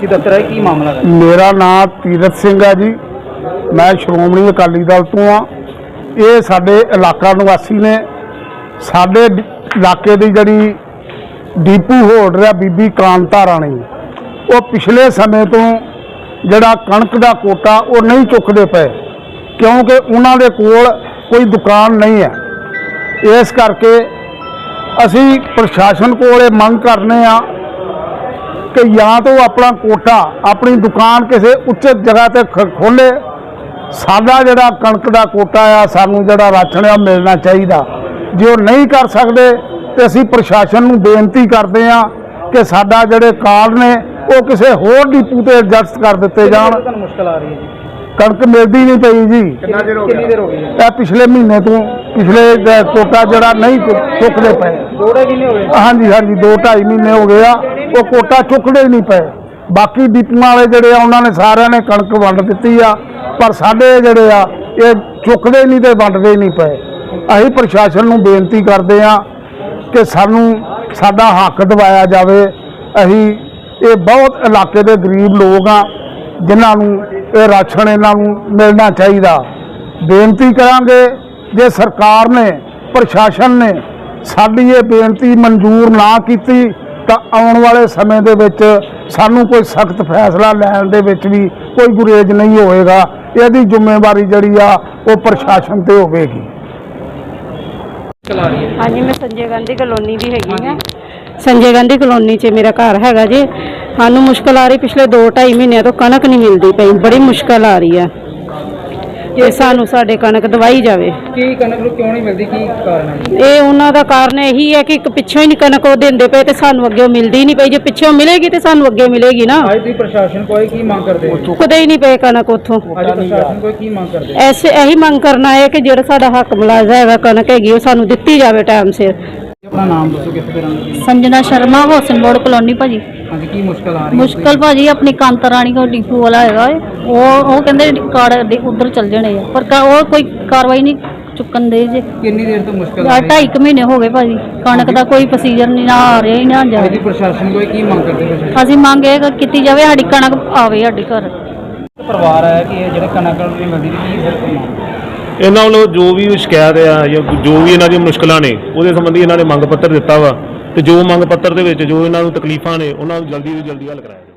DC ਦਫ਼ਤਰ ਹੈ? ਕੀ ਮਾਮਲਾ ਹੈ? ਮੇਰਾ ਨਾਮ ਤੀਰਥ ਸਿੰਘ ਹੈ ਜੀ। ਮੈਂ ਸ਼੍ਰੋਮਣੀ ਅਕਾਲੀ ਦਲ ਤੋਂ ਆ ਇਹ ਸਾਡੇ ਇਲਾਕਾ ਨਿਵਾਸੀ ਨੇ। ਸਾਡੇ ਇਲਾਕੇ ਦੀ ਜਿਹੜੀ ਡੀਪੂ ਹੋਲਡਰ ਆ ਬੀਬੀ ਕਾਂਤਾ ਰਾਣੀ, ਉਹ ਪਿਛਲੇ ਸਮੇਂ ਤੋਂ ਜਿਹੜਾ ਕਣਕ ਦਾ ਕੋਟਾ ਉਹ ਨਹੀਂ ਚੁੱਕਦੇ ਪਏ, ਕਿਉਂਕਿ ਉਹਨਾਂ ਦੇ ਕੋਲ ਕੋਈ ਦੁਕਾਨ ਨਹੀਂ ਹੈ। ਇਸ ਕਰਕੇ ਅਸੀਂ ਪ੍ਰਸ਼ਾਸਨ ਕੋਲ ਇਹ ਮੰਗ ਕਰਨੇ ਆ ਕਿ ਜਾਂ ਤਾਂ ਉਹ ਆਪਣਾ ਕੋਟਾ ਆਪਣੀ ਦੁਕਾਨ ਕਿਸੇ ਉੱਚਿਤ ਜਗ੍ਹਾ ਤੇ ਖੋਲੇ। ਸਾਡਾ ਜਿਹੜਾ ਕਣਕ ਦਾ ਕੋਟਾ ਆ ਸਾਨੂੰ ਜਿਹੜਾ ਰਾਸ਼ਨ ਆ ਉਹ ਮਿਲਣਾ ਚਾਹੀਦਾ। ਜੇ ਉਹ ਨਹੀਂ ਕਰ ਸਕਦੇ ਤੇ ਅਸੀਂ ਪ੍ਰਸ਼ਾਸਨ ਨੂੰ ਬੇਨਤੀ ਕਰਦੇ ਆ ਕਿ ਸਾਡਾ ਜਿਹੜੇ ਕਾਰਡ ਨੇ ਉਹ ਕਿਸੇ ਹੋਰ ਡਿਪੂ ਤੇ ਐਡਜਸਟ ਕਰ ਦਿੱਤੇ ਜਾਣ। ਤੁਹਾਨੂੰ ਮੁਸ਼ਕਲ ਆ ਰਹੀ ਹੈ ਜੀ? ਕਣਕ ਮਿਲਦੀ ਨਹੀਂ ਪਈ ਜੀ। ਕਿੰਨਾ ਚਿਰ ਹੋ ਗਿਆ? ਕਿੰਨੀ ਦੇਰ ਹੋ ਗਈ ਹੈ? ਇਹ ਪਿਛਲੇ ਮਹੀਨੇ ਤੋਂ ਪਿਛਲੇ ਕੋਟਾ ਜਿਹੜਾ ਨਹੀਂ ਚੁੱਕਦੇ ਪਏ। ਦੋੜੇ ਕਿੰਨੇ ਹੋ ਗਏ। ਹਾਂਜੀ ਹਾਂਜੀ 2.5 ਮਹੀਨੇ ਹੋ ਗਏ ਆ। ਉਹ ਕੋਟਾ ਚੁੱਕਦੇ ਹੀ ਨਹੀਂ ਪਏ। ਬਾਕੀ ਡਿਪੂਆਂ ਵਾਲੇ ਜਿਹੜੇ ਆ, ਉਹਨਾਂ ਨੇ ਸਾਰਿਆਂ ਨੇ ਕਣਕ ਵੰਡ ਦਿੱਤੀ ਆ, ਪਰ ਸਾਡੇ ਜਿਹੜੇ ਆ, ਇਹ ਚੁੱਕਦੇ ਨਹੀਂ ਤੇ ਵੰਡਦੇ ਨਹੀਂ ਪਏ। ਅਸੀਂ ਪ੍ਰਸ਼ਾਸਨ ਨੂੰ ਬੇਨਤੀ ਕਰਦੇ ਆ ਕਿ ਸਾਨੂੰ ਸਾਡਾ ਹੱਕ ਦਿਵਾਇਆ ਜਾਵੇ। ਅਸੀਂ ਇਹ ਬਹੁਤ ਇਲਾਕੇ ਦੇ ਗਰੀਬ ਲੋਕ ਆ, ਜਿਨ੍ਹਾਂ ਨੂੰ ਇਹ ਰਾਸ਼ਨ ਇਹਨਾਂ ਨੂੰ ਮਿਲਣਾ ਚਾਹੀਦਾ। ਬੇਨਤੀ ਕਰਾਂਗੇ ਜੇ ਸਰਕਾਰ ਨੇ, ਪ੍ਰਸ਼ਾਸਨ ਨੇ ਸਾਡੀ ਇਹ ਬੇਨਤੀ ਮਨਜ਼ੂਰ ਨਾ ਕੀਤੀ ਤਾਂ ਆਉਣ ਵਾਲੇ ਸਮੇਂ ਦੇ ਵਿੱਚ ਸਾਨੂੰ ਕੋਈ ਸਖਤ ਫੈਸਲਾ ਲੈਣ ਦੇ ਵਿੱਚ ਵੀ ਕੋਈ ਗੁਰੇਜ਼ ਨਹੀਂ ਹੋਏਗਾ। ਇਹਦੀ ਜ਼ਿੰਮੇਵਾਰੀ ਜਿਹੜੀ ਆ ਉਹ ਪ੍ਰਸ਼ਾਸਨ ਤੇ ਹੋਵੇਗੀ। ਹੈ ਹਾਂਜੀ ਮੈਂ ਸੰਜੇ ਗਾਂਧੀ ਕਲੋਨੀ ਦੀ ਹੈਗੀ ਆ। ਸੰਜੇ ਗਾਂਧੀ ਕਲੋਨੀ 'ਚ ਮੇਰਾ ਘਰ ਹੈਗਾ ਜੀ। ਸਾਨੂੰ ਮੁਸ਼ਕਲ ਆ ਰਹੀ ਪਿਛਲੇ 2-2.5 ਮਹੀਨਿਆਂ ਤੋਂ ਕਣਕ ਨਹੀਂ ਮਿਲਦੀ ਪਈ। ਬੜੀ ਮੁਸ਼ਕਲ ਆ ਰਹੀ ਆ। ਤੇ ਸਾਨੂੰ ਸਾਡੇ ਕਣਕ ਦਵਾਈ ਜਾਵੇ। ਕੀ ਕਣਕ ਨੂੰ ਕਿਉਂ ਨਹੀਂ ਮਿਲਦੀ? ਕੀ ਕਾਰਨ ਹੈ? ਇਹ ਉਹਨਾਂ ਦਾ ਕਾਰਨ ਇਹੀ ਹੈ ਕਿ ਇੱਕ ਪਿੱਛੋਂ ਹੀ ਨਹੀਂ ਕਣਕ ਉਹ ਦਿੰਦੇ ਪਏ ਤੇ ਸਾਨੂੰ ਅੱਗੇ ਉਹ ਮਿਲਦੀ ਨਹੀਂ ਪਈ। ਜੇ ਪਿੱਛੋਂ ਮਿਲੇਗੀ ਤੇ ਸਾਨੂੰ ਅੱਗੇ ਮਿਲੇਗੀ ਨਾ। ਅੱਜ ਦੀ ਪ੍ਰਸ਼ਾਸਨ ਕੋਈ ਕੀ ਮੰਗ ਕਰਦੇ ਹੋ ਚੁੱਕਦੇ ਹੀ ਨਹੀਂ ਪਏ ਕਣਕ ਉੱਥੋਂ। ਅੱਜ ਪ੍ਰਸ਼ਾਸਨ ਕੋਈ ਕੀ ਮੰਗ ਕਰਦੇ ਐਸੇ ਇਹੀ ਮੰਗ ਕਰਨਾ ਹੈ ਕਿ ਜਿਹੜਾ ਸਾਡਾ ਹੱਕ ਮੁਲਾਜ਼ਾ ਹੈਗਾ ਕਣਕ ਹੈਗੀ ਉਹ ਸਾਨੂੰ ਦਿੱਤੀ ਜਾਵੇ ਟਾਈਮ ਸਿਰ। ਆਪਣਾ ਨਾਮ ਦੱਸੋ ਕਿੱਥੇ ਦੇ ਰਹਿਣ ਵਾਲੇ Sanjana Sharma housing board colony ਭਾਜੀ। ਹਾਂਜੀ ਕੀ ਮੁਸ਼ਕਲ ਆ ਰਹੀ ਹੈ ਮੁਸ਼ਕਲ ਭਾਜੀ ਆਪਣੀ ਕਾਂਤਾ ਰਾਣੀ ਕੋ ਡਿਪੂ ਵਾਲਾ ਹੈਗਾ ਏ। ਉਹ ਉਹ ਕਹਿੰਦੇ ਕਾਰਡ ਉਧਰ ਚੱਲ ਜਾਣੇ ਆ। ਪਰ ਕਾ- ਉਹ ਕੋਈ ਕਾਰਵਾਈ ਨਹੀਂ ਚੁੱਕਣ ਦੇ ਜੇ। ਕਿੰਨੀ ਦੇਰ ਤੋਂ ਮੁਸ਼ਕਲ ਆ ਆ ਰਹੀ ਢਾਈ ਕੁ ਮਹੀਨੇ ਹੋ ਗਏ ਭਾਜੀ। ਕਣਕ ਦਾ ਕੋਈ ਪ੍ਰੋਸੀਜਰ ਨਹੀਂ ਨਾ ਆ ਰਿਹਾ ਹੀ ਨਾ ਜਾ ਪ੍ਰਸ਼ਾਸਨ ਕੋਈ ਕੀ ਮੰਗ ਕਰਦੇ ਪ੍ਰਸ਼ਾਸਨ ਅਸੀਂ ਮੰਗ ਇਹ ਕ- ਕੀਤੀ ਜਾਵੇ ਸਾਡੀ ਕਣਕ ਆਵੇ ਸਾਡੇ ਘਰ। ਪਰਿਵਾਰ ਹੈ ਕਿ ਇਹ ਜਿਹੜੇ ਕਣਕ ਨਹੀਂ ਮਿਲਦੀ ਕੀ ਫਿਰ ਇਹਨਾਂ ਵੱਲੋਂ ਜੋ ਵੀ ਸ਼ਿਕਾਇਤ ਆ ਜਾਂ ਜੋ ਵੀ ਇਹਨਾਂ ਦੀਆਂ ਮੁਸ਼ਕਲਾਂ ਨੇ, ਉਹਦੇ ਸੰਬੰਧੀ ਇਹਨਾਂ ਨੇ ਮੰਗ ਪੱਤਰ ਦਿੱਤਾ ਵਾ ਤੇ ਜੋ ਮੰਗ ਪੱਤਰ ਦੇ ਵਿੱਚ ਜੋ ਇਹਨਾਂ ਨੂੰ ਤਕਲੀਫਾਂ ਨੇ, ਉਹਨਾਂ ਨੂੰ ਜਲਦੀ ਤੋਂ ਜਲਦੀ ਹੱਲ ਕਰਾਇਆ